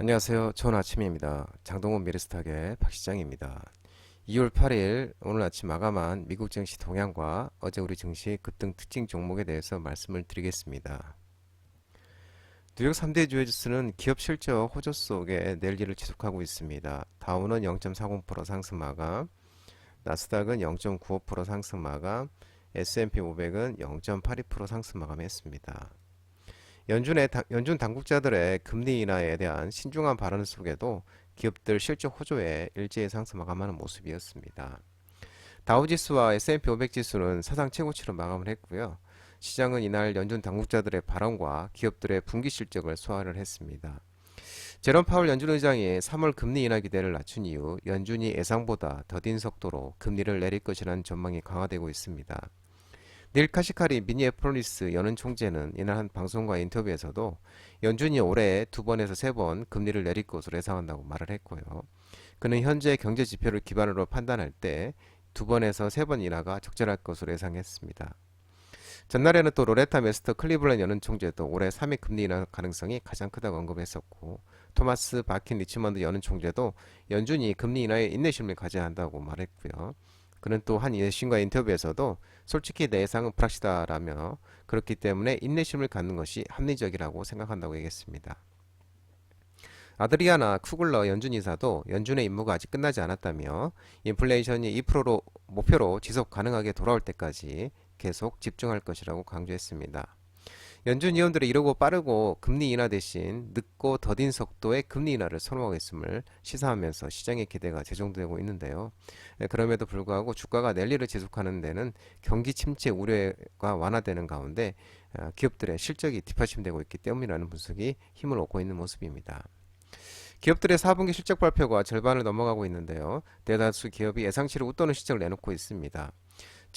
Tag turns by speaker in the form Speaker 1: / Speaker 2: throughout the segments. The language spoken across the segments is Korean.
Speaker 1: 안녕하세요. 좋은 아침입니다. 장동훈 미래스탁의 박 시장입니다. 2월 8일 오늘 아침 마감한 미국 증시 동향과 어제 우리 증시 급등 특징 종목에 대해서 말씀을 드리겠습니다. 뉴욕 3대 주요 지수는 기업 실적 호조 속에 내일기를 지속하고 있습니다. 다우는 0.40% 상승 마감, 나스닥은 0.95% 상승 마감, S&P 500은 0.82% 상승 마감했습니다. 연준의 당- 연준 당국자들의 금리 인하에 대한 신중한 발언 속에도 기업들 실적 호조에 일제히 상승 마감하는 모습이었습니다. 다우지수와 S&P 500 지수는 사상 최고치로 마감을 했고요. 시장은 이날 연준 당국자들의 발언과 기업들의 분기 실적을 소화를 했습니다. 제롬 파월 연준 의장이 3월 금리 인하 기대를 낮춘 이후 연준이 예상보다 더딘 속도로 금리를 내릴 것이라는 전망이 강화되고 있습니다. 닐 카시카리 미니애폴리스 연은 총재는 이날 한 방송과 인터뷰에서도 연준이 올해 두 번에서 세 번 금리를 내릴 것으로 예상한다고 말을 했고요. 그는 현재 경제 지표를 기반으로 판단할 때 두 번에서 세 번 인하가 적절할 것으로 예상했습니다. 전날에는 또 로레타 메스터 클리블랜드 연은 총재도 올해 3회 금리 인하 가능성이 가장 크다고 언급했었고 토마스 바킨 리치먼드 연은 총재도 연준이 금리 인하에 인내심을 가져야 한다고 말했고요. 그는 또한 예신과 인터뷰에서도 솔직히 내 예상은 불확실하다라며 그렇기 때문에 인내심을 갖는 것이 합리적이라고 생각한다고 얘기했습니다. 아드리아나 쿠글러 연준 이사도 연준의 임무가 아직 끝나지 않았다며 인플레이션이 2%로 목표로 지속 가능하게 돌아올 때까지 계속 집중할 것이라고 강조했습니다. 연준 위원들이 이러고 빠르고 금리 인하 대신 늦고 더딘 속도의 금리 인하를 선호하고 있음을 시사하면서 시장의 기대가 재정되고 있는데요. 네, 그럼에도 불구하고 주가가 랠리를 지속하는 데는 경기 침체 우려가 완화되는 가운데 아, 기업들의 실적이 뒷받침되고 있기 때문이라는 분석이 힘을 얻고 있는 모습입니다. 기업들의 4분기 실적 발표가 절반을 넘어가고 있는데요. 대다수 기업이 예상치를 웃도는 실적을 내놓고 있습니다.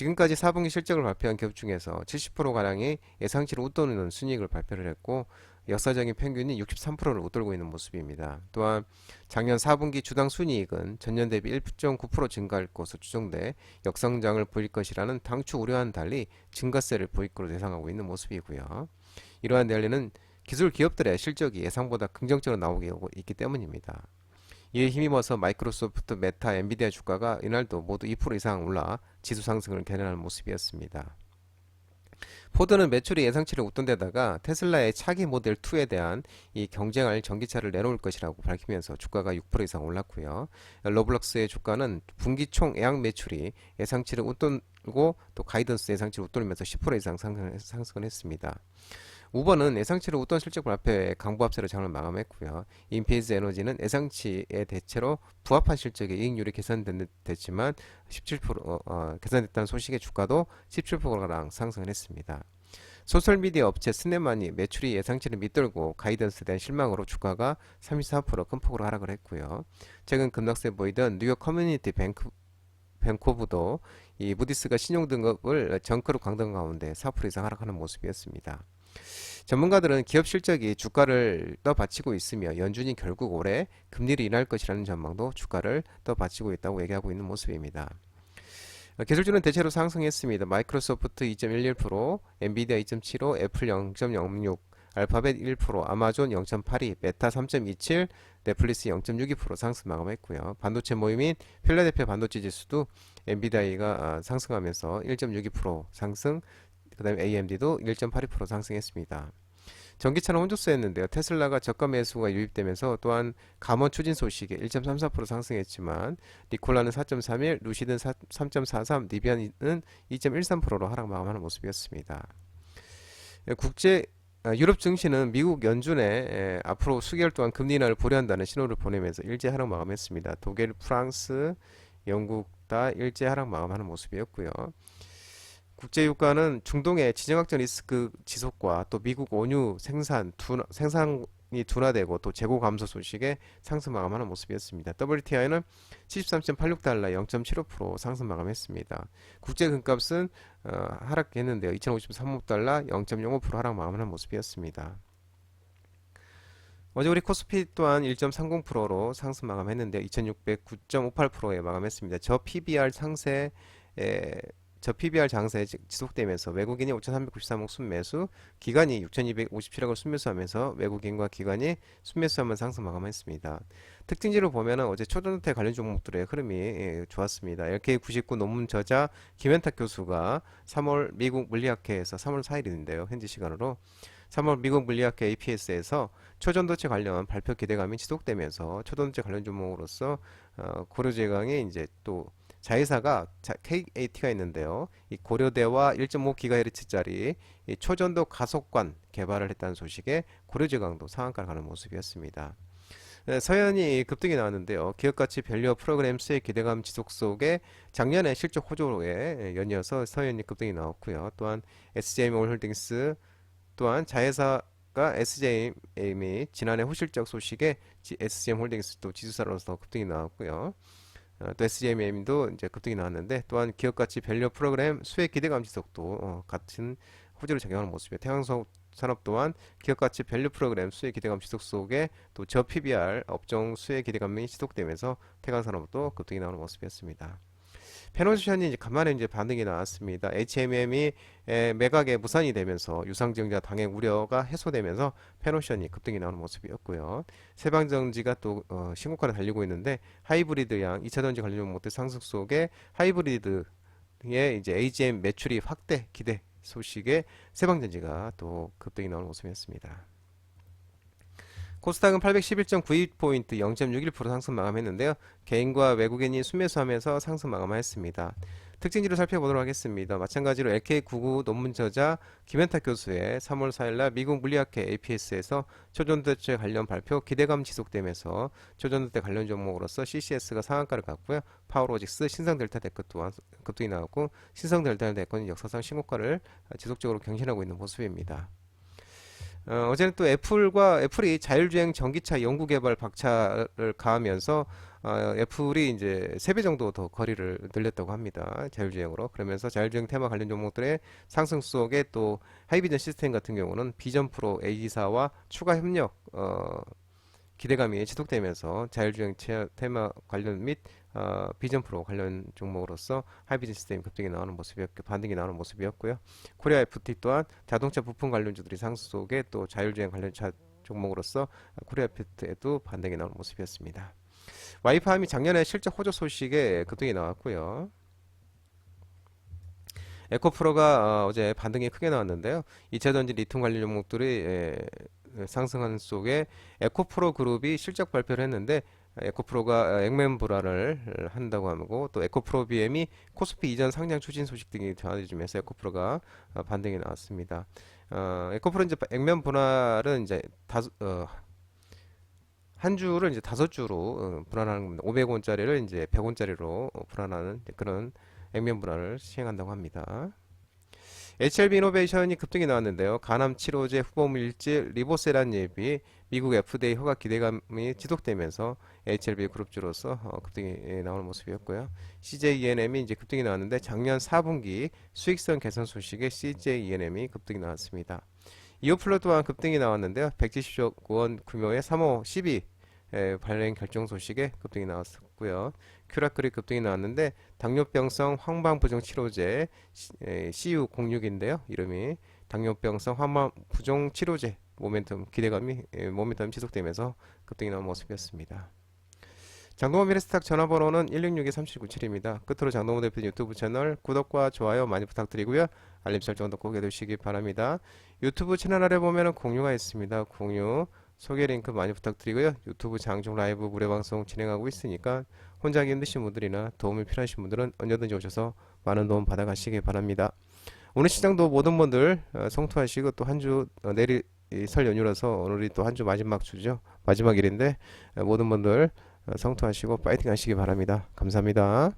Speaker 1: 지금까지 4분기 실적을 발표한 기업 중에서 70%가량이 예상치를 웃도는 순이익을 발표를 했고 역사적인 평균이 63%를 웃돌고 있는 모습입니다. 또한 작년 4분기 주당 순이익은 전년 대비 1.9% 증가할 것으로 추정돼 역성장을 보일 것이라는 당초 우려와는 달리 증가세를 보일 것으로 예상하고 있는 모습이고요. 이러한 랠리는 기술 기업들의 실적이 예상보다 긍정적으로 나오고 있기 때문입니다. 이에 힘입어서 마이크로소프트, 메타, 엔비디아 주가가 이날도 모두 2% 이상 올라 지수 상승을 견인하는 모습이었습니다. 포드는 매출이 예상치를 웃돈 데다가 테슬라의 차기 모델 2에 대한 이 경쟁할 전기차를 내놓을 것이라고 밝히면서 주가가 6% 이상 올랐고요. 로블록스의 주가는 분기 총 예약 매출이 예상치를 웃돌고 또 가이던스 예상치를 웃돌면서 10% 이상 상승, 상승을 했습니다. 우버는 예상치를 웃돈 실적 발표에 강보 합세로 장을 마감했고요. 인피니스 에너지는 예상치에 대체로 부합한 실적의 이익률이 개선됐지만 17% 어, 어, 개선됐다는 소식의 주가도 17%랑 상승을 했습니다. 소셜미디어 업체 스냅만이 매출이 예상치를 밑돌고 가이던스에 대한 실망으로 주가가 34%큰 폭으로 하락을 했고요. 최근 급락세 보이던 뉴욕 커뮤니티 뱅크 뱅코브도 이 무디스가 신용 등급을 정크로 강등 가운데 4% 이상 하락하는 모습이었습니다. 전문가들은 기업 실적이 주가를 떠받치고 있으며 연준이 결국 올해 금리를 인할 것이라는 전망도 주가를 떠받치고 있다고 얘기하고 있는 모습입니다. 어, 기술주는 대체로 상승했습니다. 마이크로소프트 2.11%, 엔비디아 2.75, 애플 0.06, 알파벳 1%, 아마존 0.82, 메타 3.27, 넷플릭스 0.62% 상승 마감했고요. 반도체 모임인 필라델피아 반도체 지수도 엔비디아가 상승하면서 1.62% 상승, 그 다음에 AMD도 1.82% 상승했습니다. 전기차는 혼조세였는데요. 테슬라가 저가 매수가 유입되면서 또한 감원 추진 소식에 1.34% 상승했지만 니콜라는 4.31, 루시드는 3.43, 니비안은 2.13%로 하락 마감하는 모습이었습니다. 예, 국제 아, 유럽 증시는 미국 연준에 에, 앞으로 수개월 동안 금리 인하를 고려한다는 신호를 보내면서 일제 하락 마감했습니다. 독일, 프랑스, 영국 다 일제 하락 마감하는 모습이었고요. 국제유가는 중동의 지정학적 리스크 지속과 또 미국 원유 생산 둔 생산이 둔화되고 또 재고 감소 소식에 상승 마감하는 모습이었습니다. WTI는 73.86달러 0.75% 상승 마감했습니다. 국제 금값은 어, 하락했는데요. 2,053달러 0.05% 하락 마감하는 모습이었습니다. 어제 우리 코스피 또한 1.30%로 상승 마감했는데 2609.58%에 마감했습니다. 저 PBR 상세에 저 PBR 장세 지- 지속되면서 외국인이 5,393억 순매수, 기관이 6,257억을 순매수하면서 외국인과 기관이 순매수하면 상승 마감했습니다. 특징지를 보면은 어제 초전도태 관련 종목들의 흐름이 예, 좋았습니다. LK99 논문 저자 김현탁 교수가 3월 미국 물리학회에서 3월 4일인데요. 현지 시간으로 3월 미국 물리학회 APS에서 초전도체 관련 발표 기대감이 지속되면서 초전도체 관련 종목으로서 어, 고려 제강이 이제 또 자회사가 자, KAT가 있는데요. 이 고려대와 1.5GHz짜리 이 초전도 가속관 개발을 했다는 소식에 고려 제강도 상한가를 가는 모습이었습니다. 네, 서현이 급등이 나왔는데요. 기업가치 밸류 프로그램 수의 기대감 지속 속에 작년에 실적 호조에 연이어서 서현이 급등이 나왔고요. 또한 SJM 홀딩스 또한 자회사 가 SJM이 지난해 후실적 소식에 지- SJM 홀딩스도 지수사로서 급등이 나왔고요. 어, 또 SJM도 이제 급등이 나왔는데 또한 기업가치 밸류 프로그램 수익 기대 감 지속도 어, 같은 호조를 작용하는 모습이에요. 태양성 산업 또한 기업가치 밸류 프로그램 수익 기대감 지속 속에 또 저 PBR 업종 수익 기대감이 지속되면서 태강산업도 급등이 나오는 모습이었습니다. 페노션이 이제 간만에 이제 반등이 나왔습니다. HMM이 에, 매각에 무산이 되면서 유상증자 당행 우려가 해소되면서 페노션이 급등이 나오는 모습이었고요. 세방전지가 또 어, 신고가를 달리고 있는데 하이브리드 양 2차전지 관련 종목들 상승 속에 하이브리드의 이제 AGM 매출이 확대 기대 소식에 세방전지가 또 급등이 나오는 모습이었습니다. 코스닥은 811.92포인트 0.61% 상승 마감했는데요. 개인과 외국인이 순매수하면서 상승 마감하였습니다. 특징지를 살펴보도록 하겠습니다. 마찬가지로 LK99 논문 저자 김현탁 교수의 3월 4일날 미국 물리학회 APS에서 초전도체 관련 발표 기대감 지속되면서 초전도체 관련 종목으로서 CCS가 상한가를 갔고요. 파워로직스, 신성델타데크 또한 급등이 나왔고 신성델타데크는 역사상 신고가를 지속적으로 경신하고 있는 모습입니다. 어, 어제는 또 애플과 애플이 자율주행 전기차 연구 개발 박차를 가하면서 어, 애플이 이제 세 배 정도 더 거리를 늘렸다고 합니다. 자율주행으로. 그러면서 자율주행 테마 관련 종목들의 상승 속에 또 하이비전 시스템 같은 경우는 비전 프로 A사와 추가 협력 어, 기대감이 지속되면서 자율주행 체- 테마 관련 및 어, 비전 프로 관련 종목으로서 하이비전 시스템 급등이 나오는 모습이었고 반등이 나오는 모습이었고요. 코리아 FT 또한 자동차 부품 관련주들이 상승 속에 또 자율주행 관련 차 종목으로서 코리아 FT에도 반등이 나오는 모습이었습니다. 와이파임이 작년에 실적 호조 소식에 급등이 나왔고요. 에코프로가 어, 제 반등이 크게 나왔는데요. 2차전지 리튬 관련 종목들이 예, 상승한 속에 에코프로 그룹이 실적 발표를 했는데 에코프로가 액면 불화를 한다고 하고 또 에코프로 BM이 코스피 이전 상장 추진 소식 등이 전해지면서 에코프로가 어, 반등이 나왔습니다. 어, 에코프로 이제 액면 분할은 이제 다섯 어, 한 주를 이제 다섯 주로 어, 분할하는 겁니다. 500원짜리를 이제 100원짜리로 어, 분할하는 그런 액면 분할을 시행한다고 합니다. HLB 이노베이션이 급등이 나왔는데요. 간암 치료제 후보 물질 리보세란 예비 미국 FDA 허가 기대감이 지속되면서 HLB 그룹주로서 어, 급등이 나오는 모습이었고요. CJENM이 이제 급등이 나왔는데 작년 4분기 수익성 개선 소식에 CJENM이 급등이 나왔습니다. 이오플로 또한 급등이 나왔는데요. 170억 원 규모의 3호 12 에, 발행 결정 소식에 급등이 나왔었고요. 큐라클이 급등이 나왔는데 당뇨병성 황방부종 치료제 CU06인데요. 이름이 당뇨병성 황방부종 치료제 모멘텀 기대감이 에, 모멘텀 지속되면서 급등이 나온 모습이었습니다. 장동원 미래스탁 전화번호는 166-3797입니다. 끝으로 장동원 대표 유튜브 채널 구독과 좋아요 많이 부탁드리고요. 알림 설정도 꼭 해두시기 바랍니다. 유튜브 채널 아래 보면 공유가 있습니다. 공유 소개 링크 많이 부탁드리고요. 유튜브 장중 라이브 무료 방송 진행하고 있으니까 혼자 하기 힘드신 분들이나 도움이 필요하신 분들은 언제든지 오셔서 많은 도움 받아가시기 바랍니다. 오늘 시장도 모든 분들 어, 성투하시고 또 한 주 내일 이설 연휴라서 오늘이 또 한 주 마지막 주죠. 마지막 일인데 어, 모든 분들 어, 성투하시고 파이팅 하시기 바랍니다. 감사합니다.